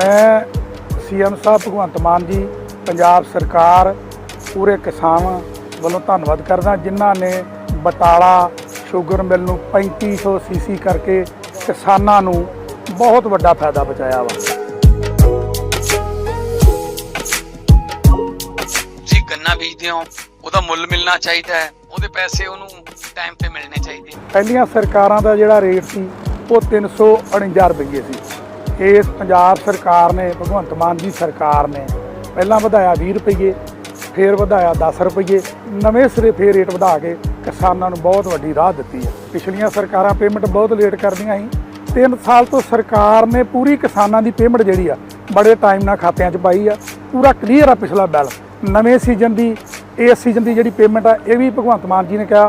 ਮੈਂ ਸੀਐਮ ਸਾਹਿਬ ਭਗਵੰਤ ਮਾਨ ਜੀ ਪੰਜਾਬ ਸਰਕਾਰ ਪੂਰੇ ਕਿਸਾਨ ਵੱਲੋਂ ਧੰਨਵਾਦ ਕਰਦਾ ਜਿਨ੍ਹਾਂ ਨੇ ਬਟਾਲਾ ਸ਼ੂਗਰ ਮਿਲ ਨੂੰ 3500 ਸੀਸੀ ਕਰਕੇ ਕਿਸਾਨਾਂ ਨੂੰ ਬਹੁਤ ਵੱਡਾ ਫਾਇਦਾ ਪਹੁੰਚਾਇਆ ਵਾ। ਤੁਸੀਂ ਗੰਨਾ ਬੀਜਦੇ ਹੋ ਉਹਦਾ ਮੁੱਲ ਮਿਲਣਾ ਚਾਹੀਦਾ ਹੈ ਉਹਦੇ ਪੈਸੇ ਉਹਨੂੰ ਟਾਈਮ ਤੇ ਮਿਲਣੇ ਚਾਹੀਦੇ ਪਹਿਲੀਆਂ ਸਰਕਾਰਾਂ ਦਾ ਜਿਹੜਾ ਰੇਟ ਸੀ ਉਹ 349 ਰੁਪਏ ਸੀ। ਇਸ ਪੰਜਾਬ ਸਰਕਾਰ ਨੇ, ਭਗਵੰਤ ਮਾਨ ਜੀ ਸਰਕਾਰ ਨੇ ਪਹਿਲਾਂ ਵਧਾਇਆ 20 ਰੁਪਏ ਫਿਰ ਵਧਾਇਆ 10 ਰੁਪਏ ਨਵੇਂ ਸਿਰੇ ਫੇਰ ਰੇਟ ਵਧਾ ਕੇ ਕਿਸਾਨਾਂ ਨੂੰ ਬਹੁਤ ਵੱਡੀ ਰਾਹ ਦਿੱਤੀ ਹੈ। ਪਿਛਲੀਆਂ ਸਰਕਾਰਾਂ ਪੇਮੈਂਟ ਬਹੁਤ ਲੇਟ ਕਰਦੀਆਂ ਸੀ। 3 ਸਾਲ ਤੋਂ ਸਰਕਾਰ ਨੇ ਪੂਰੀ ਕਿਸਾਨਾਂ ਦੀ ਪੇਮੈਂਟ ਜਿਹੜੀ ਆ, ਬੜੇ ਟਾਈਮ ਨਾਲ ਖਾਤਿਆਂ 'ਚ ਪਾਈ ਆ। ਪੂਰਾ ਕਲੀਅਰ ਆ ਪਿਛਲਾ ਬਿੱਲ ਨਵੇਂ ਸੀਜ਼ਨ ਦੀ, ਇਸ ਸੀਜ਼ਨ ਦੀ ਜਿਹੜੀ ਪੇਮੈਂਟ ਆ, ਇਹ ਵੀ ਭਗਵੰਤ ਮਾਨ ਜੀ ਨੇ ਕਿਹਾ